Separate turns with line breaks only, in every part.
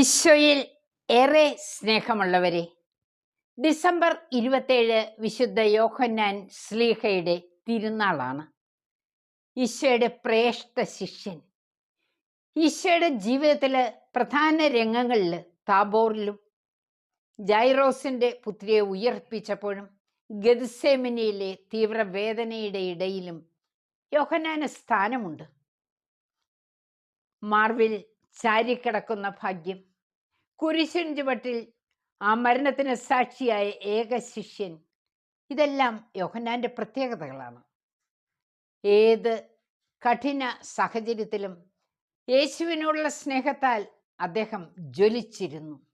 ഈശോയിൽ ഏറെ സ്നേഹമുള്ളവരെ ഡിസംബർ ഇരുപത്തേഴ് വിശുദ്ധ യോഹന്നാൻ സ്ലീഹയുടെ തിരുനാളാണ്. ഈശോയുടെ പ്രേഷ്ഠ ശിഷ്യൻ ഈശോയുടെ ജീവിതത്തിലെ പ്രധാന രംഗങ്ങളിൽ താബോറിലും ജൈറോസിന്റെ പുത്രിയെ ഉയർപ്പിച്ചപ്പോഴും ഗദ്സേമിനിയിലെ തീവ്രവേദനയുടെ ഇടയിലും യോഹനാന സ്ഥാനമുണ്ട്. മാർവിൽ ചാരിക്കിടക്കുന്ന ഭാഗ്യം കുരിശൻ ചുവട്ടിൽ ആ മരണത്തിന് സാക്ഷിയായ ഏക ശിഷ്യൻ. ഇതെല്ലാം യോഹന്നാന്റെ പ്രത്യേകതകളാണ്. ഏത് കഠിന സാഹചര്യത്തിലും യേശുവിനോടുള്ള സ്നേഹത്താൽ അദ്ദേഹം ജ്വലിച്ചിരുന്നു.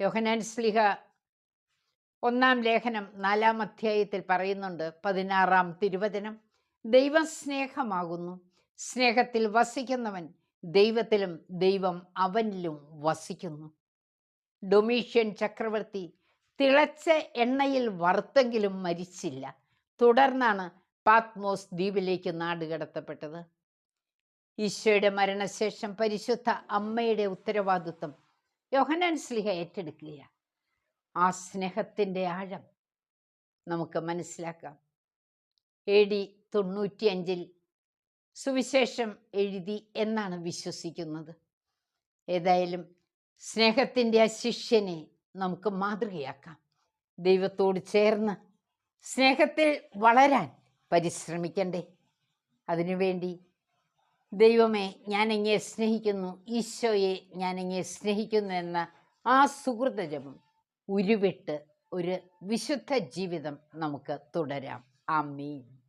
യോഹനാൻ സ്ലിഹ ഒന്നാം ലേഖനം നാലാം അധ്യായത്തിൽ പറയുന്നുണ്ട് പതിനാറാം തിരുവചനം ദൈവസ്നേഹമാകുന്നു. സ്നേഹത്തിൽ വസിക്കുന്നവൻ ദൈവത്തിലും ദൈവം അവനിലും വസിക്കുന്നു. ഡൊമീഷ്യൻ ചക്രവർത്തി തിളച്ച എണ്ണയിൽ വറുത്തെങ്കിലും മരിച്ചില്ല. തുടർന്നാണ് പാത്മോസ് ദ്വീപിലേക്ക് നാടുകടത്തപ്പെട്ടത് ഈശോയുടെ മരണശേഷം പരിശുദ്ധ അമ്മയുടെ ഉത്തരവാദിത്വം യോഹനാൻ സ്ലിഹ ഏറ്റെടുക്കുകയാണ്. ആ സ്നേഹത്തിന്റെ ആഴം നമുക്ക് മനസ്സിലാക്കാം. എ ഡി തൊണ്ണൂറ്റിയഞ്ചിൽ സുവിശേഷം എഴുതി എന്നാണ് വിശ്വസിക്കുന്നത്. ഏതായാലും സ്നേഹത്തിന്റെ ആ ശിഷ്യനെ നമുക്ക് മാതൃകയാക്കാം. ദൈവത്തോട് ചേർന്ന് സ്നേഹത്തിൽ വളരാൻ പരിശ്രമിക്കണ്ടേ. അതിനുവേണ്ടി ദൈവമേ ഞാൻ എങ്ങനെ സ്നേഹിക്കുന്നു? ഈശോയെ ഞാൻ എങ്ങനെ സ്നേഹിക്കുന്നു എന്ന ആ സുഹൃതജപം ഉരുവിട്ട് ഒരു വിശുദ്ധ ജീവിതം നമുക്ക് തുടരാം. ആമീൻ.